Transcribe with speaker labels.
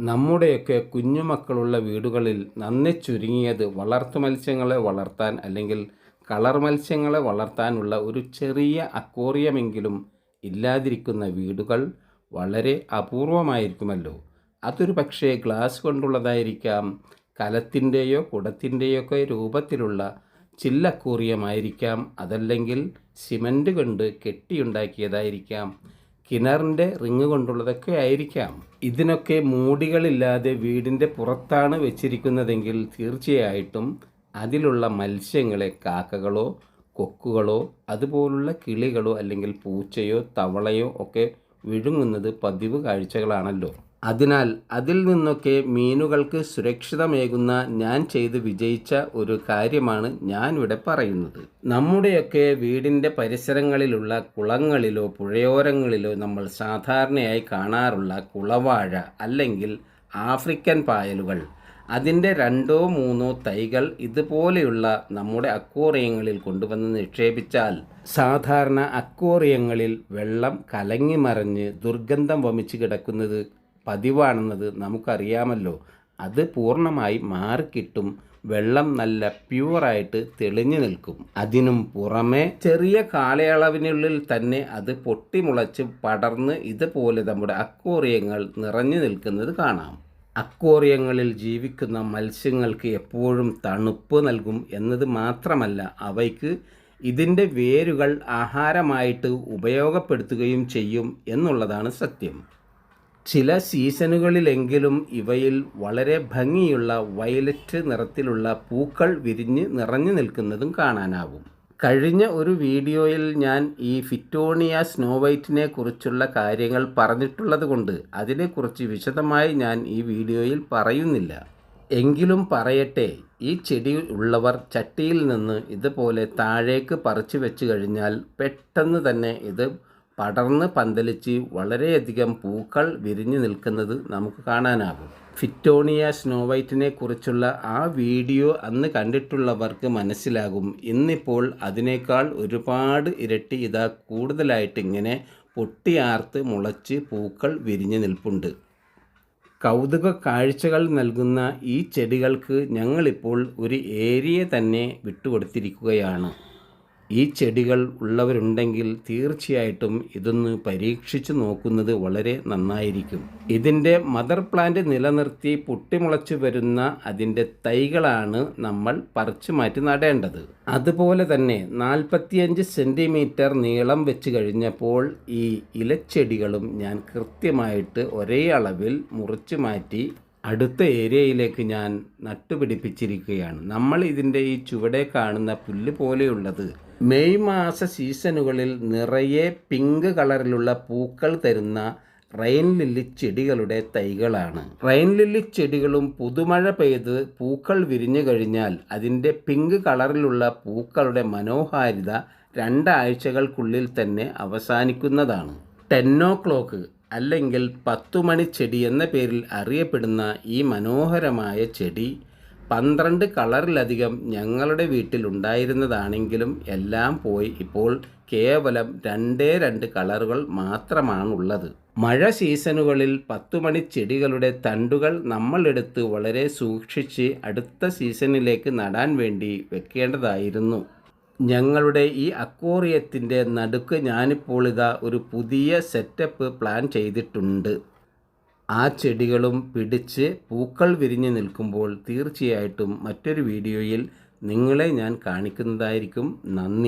Speaker 1: നമ്മുടെയൊക്കെ കുഞ്ഞുമക്കളുള്ള വീടുകളിൽ നന്നെ ചുരുങ്ങിയത് വളർത്തു മത്സ്യങ്ങളെ വളർത്താൻ അല്ലെങ്കിൽ കളർ മത്സ്യങ്ങളെ വളർത്താനുള്ള ഒരു ചെറിയ അക്വോറിയമെങ്കിലും ഇല്ലാതിരിക്കുന്ന വീടുകൾ വളരെ അപൂർവമായിരിക്കുമല്ലോ. അതൊരു പക്ഷേ ഗ്ലാസ് കൊണ്ടുള്ളതായിരിക്കാം കലത്തിന്റെയോ കുടത്തിന്റെയോ ഒക്കെ രൂപത്തിലുള്ള ചില്ലക്കൂറിയമായിരിക്കാം അതല്ലെങ്കിൽ സിമന്റ് കൊണ്ട് കെട്ടിയുണ്ടാക്കിയതായിരിക്കാം. കിണറിന്റെ റിങ് കൊണ്ടുള്ളതൊക്കെ ആയിരിക്കാം. ഇതിനൊക്കെ മൂടികളില്ലാതെ വീടിന്റെ പുറത്താണ് വെച്ചിരിക്കുന്നതെങ്കിൽ തീർച്ചയായിട്ടും അതിലുള്ള മത്സ്യങ്ങളെ കാക്കകളോ കൊക്കുകളോ അതുപോലുള്ള കിളികളോ അല്ലെങ്കിൽ പൂച്ചയോ തവളയോ ഒക്കെ വിഴുങ്ങുന്നത് പതിവ് കാഴ്ചകളാണല്ലോ. അതിനാൽ അതിൽ നിന്നൊക്കെ മീനുകൾക്ക് സുരക്ഷിതമേകുന്ന ഞാൻ ചെയ്ത് വിജയിച്ച ഒരു കാര്യമാണ് ഞാൻ ഇവിടെ പറയുന്നത്. നമ്മുടെയൊക്കെ വീടിന്റെ പരിസരങ്ങളിലുള്ള കുളങ്ങളിലോ പുഴയോരങ്ങളിലോ നമ്മൾ സാധാരണയായി കാണാറുള്ള കുളവാഴ അല്ലെങ്കിൽ ആഫ്രിക്കൻ പായലുകൾ. അതിന്റെ രണ്ടോ മൂന്നോ തൈകൾ ഇതുപോലെയുള്ള നമ്മുടെ അക്വോറിയങ്ങളിൽ കൊണ്ടുവന്ന് നിക്ഷേപിച്ചാൽ സാധാരണ അക്വോറിയങ്ങളിൽ വെള്ളം കലങ്ങി മറിഞ്ഞ് ദുർഗന്ധം വമിച്ച് കിടക്കുന്നത് പതിവാണെന്നത് നമുക്കറിയാമല്ലോ. അത് പൂർണമായി മാറിക്കിട്ടും വെള്ളം നല്ല പ്യുവറായിട്ട് തെളിഞ്ഞു നിൽക്കും. അതിനും പുറമെ ചെറിയ കാലയളവിനുള്ളിൽ തന്നെ അത് പൊട്ടിമുളച്ച് പടർന്ന് ഇതുപോലെ നമ്മുടെ അക്വോറിയങ്ങൾ നിറഞ്ഞു നിൽക്കുന്നത് കാണാം. അക്വോറിയങ്ങളിൽ ജീവിക്കുന്ന മത്സ്യങ്ങൾക്ക് എപ്പോഴും തണുപ്പ് നൽകും എന്നത് മാത്രമല്ല അവയ്ക്ക് ഇതിന്റെ വേരുകൾ ആഹാരമായിട്ട് ഉപയോഗപ്പെടുത്തുകയും ചെയ്യും എന്നുള്ളതാണ് സത്യം. ചില സീസണുകളിലെങ്കിലും ഇവയിൽ വളരെ ഭംഗിയുള്ള വയലറ്റ് നിറത്തിലുള്ള പൂക്കൾ വിരിഞ്ഞ് നിറഞ്ഞു നിൽക്കുന്നതും കാണാനാവും. കഴിഞ്ഞ ഒരു വീഡിയോയിൽ ഞാൻ ഈ ഫിറ്റോണിയ സ്നോ വൈറ്റിനെ കുറിച്ചുള്ള കാര്യങ്ങൾ പറഞ്ഞിട്ടുള്ളത് കൊണ്ട് അതിനെക്കുറിച്ച് വിശദമായി ഞാൻ ഈ വീഡിയോയിൽ പറയുന്നില്ല. എങ്കിലും പറയട്ടെ ഈ ചെടി ഉള്ളവർ ചട്ടിയിൽ നിന്ന് ഇതുപോലെ താഴേക്ക് പറിച്ചു വെച്ച് കഴിഞ്ഞാൽ പെട്ടെന്ന് തന്നെ ഇത് പടർന്ന് പന്തലിച്ച് വളരെയധികം പൂക്കൾ വിരിഞ്ഞു നിൽക്കുന്നത് നമുക്ക് കാണാനാകും. ഫിറ്റോണിയ സ്നോ വൈറ്റിനെ കുറിച്ചുള്ള ആ വീഡിയോ അന്ന് കണ്ടിട്ടുള്ളവർക്ക് മനസ്സിലാകും. ഇന്നിപ്പോൾ അതിനേക്കാൾ ഒരുപാട് ഇരട്ടി ഇതാ കൂടുതലായിട്ട് ഇങ്ങനെ പൊട്ടിയാർത്ത് മുളച്ച് പൂക്കൾ വിരിഞ്ഞു നിൽപ്പുണ്ട്. കൗതുക കാഴ്ചകൾ നൽകുന്ന ഈ ചെടികൾക്ക് ഞങ്ങളിപ്പോൾ ഒരു ഏരിയ തന്നെ വിട്ടുകൊടുത്തിരിക്കുകയാണ്. ഈ ചെടികൾ ഉള്ളവരുണ്ടെങ്കിൽ തീർച്ചയായിട്ടും ഇതൊന്ന് പരീക്ഷിച്ചു നോക്കുന്നത് വളരെ നന്നായിരിക്കും. ഇതിന്റെ മദർ പ്ലാന്റ് നിലനിർത്തി പൊട്ടിമുളച്ചു വരുന്ന അതിന്റെ തൈകളാണ് നമ്മൾ പറിച്ചു മാറ്റി നടേണ്ടത്. അതുപോലെ തന്നെ നാൽപ്പത്തിയഞ്ച് സെന്റിമീറ്റർ നീളം വെച്ച് കഴിഞ്ഞപ്പോൾ ഈ ഇലച്ചെടികളും ഞാൻ കൃത്യമായിട്ട് ഒരേ അളവിൽ മുറിച്ചു മാറ്റി അടുത്ത ഏരിയയിലേക്ക് ഞാൻ നട്ടുപിടിപ്പിച്ചിരിക്കുകയാണ്. നമ്മൾ ഇതിന്റെ ഈ ചുവടെ കാണുന്ന പുല്ല് പോലെയുള്ളത് മെയ് മാസ സീസണുകളിൽ നിറയെ പിങ്ക് കളറിലുള്ള പൂക്കൾ തരുന്ന റെയിൻ ലില്ലി ചെടികളുടെ തൈകളാണ്. റെയിൻ ലില്ലി ചെടികളും പുതുമഴ പെയ്ത് പൂക്കൾ വിരിഞ്ഞു കഴിഞ്ഞാൽ അതിന്റെ പിങ്ക് കളറിലുള്ള പൂക്കളുടെ മനോഹാരിത രണ്ടാഴ്ചകൾക്കുള്ളിൽ തന്നെ അവസാനിക്കുന്നതാണ്. ടെൻ ഓ ക്ലോക്ക് അല്ലെങ്കിൽ പത്തുമണി ചെടി എന്ന പേരിൽ അറിയപ്പെടുന്ന ഈ മനോഹരമായ ചെടി പന്ത്രണ്ട് കളറിലധികം ഞങ്ങളുടെ വീട്ടിൽ ഉണ്ടായിരുന്നതാണെങ്കിലും എല്ലാം പോയി ഇപ്പോൾ കേവലം രണ്ടേ രണ്ട് കളറുകൾ മാത്രമാണുള്ളത്. മഴ സീസണുകളിൽ പത്തുമണി ചെടികളുടെ തണ്ടുകൾ നമ്മളെടുത്ത് വളരെ സൂക്ഷിച്ച് അടുത്ത സീസണിലേക്ക് നടാൻ വേണ്ടി വെക്കേണ്ടതായിരുന്നു. ഞങ്ങളുടെ ഈ അക്വോറിയത്തിന്റെ നടുക്ക് ഞാനിപ്പോൾ ഇതാ ഒരു പുതിയ സെറ്റപ്പ് പ്ലാൻ ചെയ്തിട്ടുണ്ട്. ആ ചെടികളും പിടിച്ച് പൂക്കൾ വിരിഞ്ഞു നിൽക്കുമ്പോൾ തീർച്ചയായിട്ടും മറ്റൊരു വീഡിയോയിൽ നിങ്ങളെ ഞാൻ കാണിക്കുന്നതായിരിക്കും. നന്ദി.